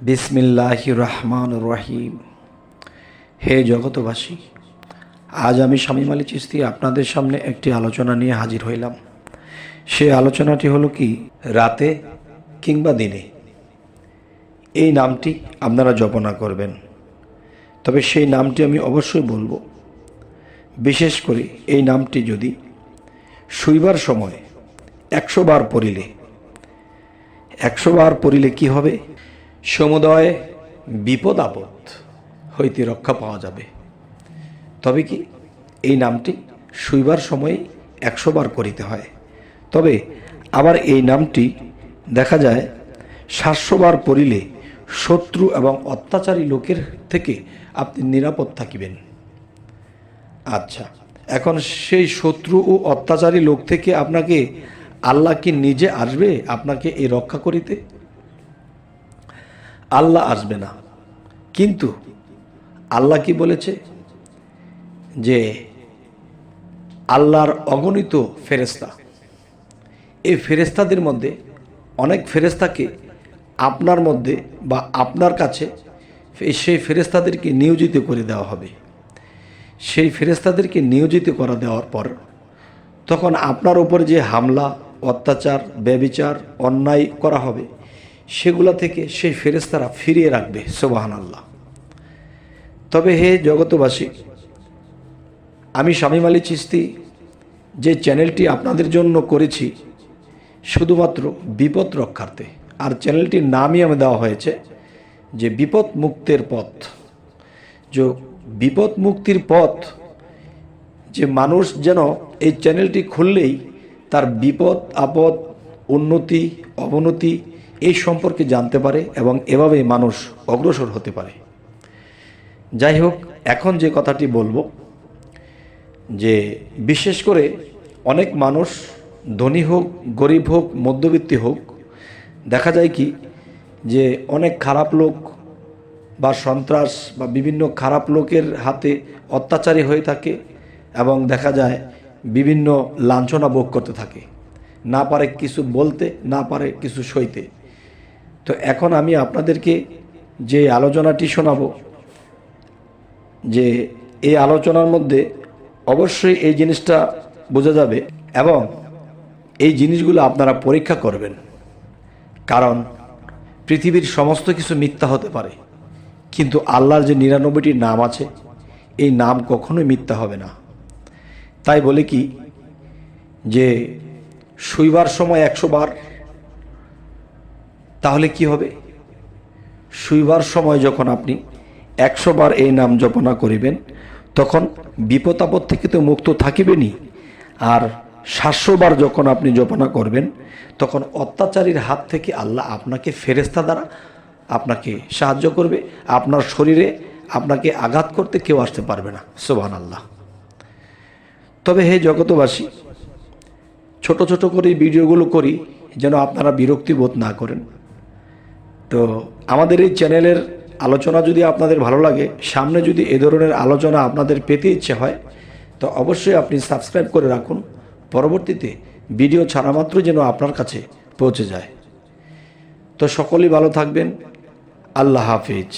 বিসমিল্লাহ রহমান রহিম হে জগতবাসী আজ আমি শামীম আলী চিস্তি আপনাদের সামনে একটি আলোচনা নিয়ে হাজির হইলাম। সে আলোচনাটি হলো কি, রাতে কিংবা দিনে? এই নামটি আপনারা জপনা করবেন। তবে সেই নামটি আমি অবশ্যই বলব। বিশেষ করে এই নামটি যদি শুইবার সময় একশো বার পড়িলে, একশো বার পড়িলে কি হবে? সমুদয় বিপদ আপদ হইতে রক্ষা পাওয়া যাবে। তবে কি এই নামটি শুইবার সময় একশো বার করিতে হয়? তবে আবার এই নামটি দেখা যায়, সাতশো বার পড়িলে শত্রু এবং অত্যাচারী লোকের থেকে আপনি নিরাপদ থাকিবেন। আচ্ছা এখন সেই শত্রু ও অত্যাচারী লোক থেকে আপনাকে আল্লাহ কি নিজে আসবে আপনাকে এই রক্ষা করিতে? আল্লাহ আসবে না। কিন্তু আল্লাহ কি বলেছে? যে আল্লাহর অগণিত ফেরেস্তা এই ফেরেস্তাদের মধ্যে অনেক ফেরেস্তাকে আপনার মধ্যে বা আপনার কাছে সেই ফেরেস্তাদেরকে নিয়োজিত করে দেওয়া হবে। সেই ফেরেস্তাদেরকে নিয়োজিত করা দেওয়ার পর তখন আপনার উপর যে হামলা, অত্যাচার, ব্যবিচার, অন্যায় করা হবে সেগুলা থেকে সেই ফেরেস্তারা ফিরিয়ে রাখবে সোবাহান আল্লাহ তবে হে জগতবাসী আমি স্বামী আলী চিস্তি যে চ্যানেলটি আপনাদের জন্য করেছি, শুধুমাত্র বিপদ রক্ষার্থে, আর চ্যানেলটির নামই আমি দেওয়া হয়েছে, যে বিপদ মুক্তের পথ। যে বিপদ মুক্তির পথ, যে মানুষ যেন এই চ্যানেলটি খুললেই তার বিপদ, আপদ, উন্নতি, অবনতি এই সম্পর্কে জানতে পারে এবং এভাবেই মানুষ অগ্রসর হতে পারে। যাই হোক, এখন যে কথাটি বলব, যে বিশেষ করে অনেক মানুষ, ধনী হোক, গরিব হোক, মধ্যবিত্তি হোক, দেখা যায় কি যে অনেক খারাপ লোক বা সন্ত্রাস বা বিভিন্ন খারাপ লোকের হাতে অত্যাচারী হয়ে থাকে এবং দেখা যায় বিভিন্ন লাঞ্ছনা ভোগ করতে থাকে। না পারে কিছু বলতে, না পারে কিছু সইতে। তো এখন আমি আপনাদেরকে যে আলোচনাটি শোনাবো, যে এই আলোচনার মধ্যে অবশ্যই এই জিনিসটা বোঝা যাবে এবং এই জিনিসগুলো আপনারা পরীক্ষা করবেন। কারণ পৃথিবীর সমস্ত কিছু মিথ্যা হতে পারে, কিন্তু আল্লাহর যে নিরানব্বইটি নাম আছে, এই নাম কখনোই মিথ্যা হবে না। তাই বলে কি যে শুইবার সময় একশো বার তাহলে কি হবে? শুইবার সময় যখন আপনি একশো বার এই নাম জপনা করিবেন, তখন বিপদ আপদ থেকে তো মুক্ত থাকিবেনই। আর সাতশো বার যখন আপনি জপনা করবেন, তখন অত্যাচারীর হাত থেকে আল্লাহ আপনাকে ফেরেস্তা দ্বারা আপনাকে সাহায্য করবে। আপনার শরীরে আপনাকে আঘাত করতে কেউ আসতে পারবে না। সোভান আল্লাহ তবে হে জগতবাসী ছোট ছোট করে ভিডিওগুলো করি যেন আপনারা বিরক্তি বোধ না করেন। তো আমাদের এই চ্যানেলের আলোচনা যদি আপনাদের ভালো লাগে, সামনে যদি এ ধরনের আলোচনা আপনাদের পেতে ইচ্ছে হয়, তো অবশ্যই আপনি সাবস্ক্রাইব করে রাখুন। পরবর্তীতে ভিডিও ছাড়া মাত্র যেন আপনার কাছে পৌঁছে যায়। তো সকলেই ভালো থাকবেন। আল্লাহ হাফিজ।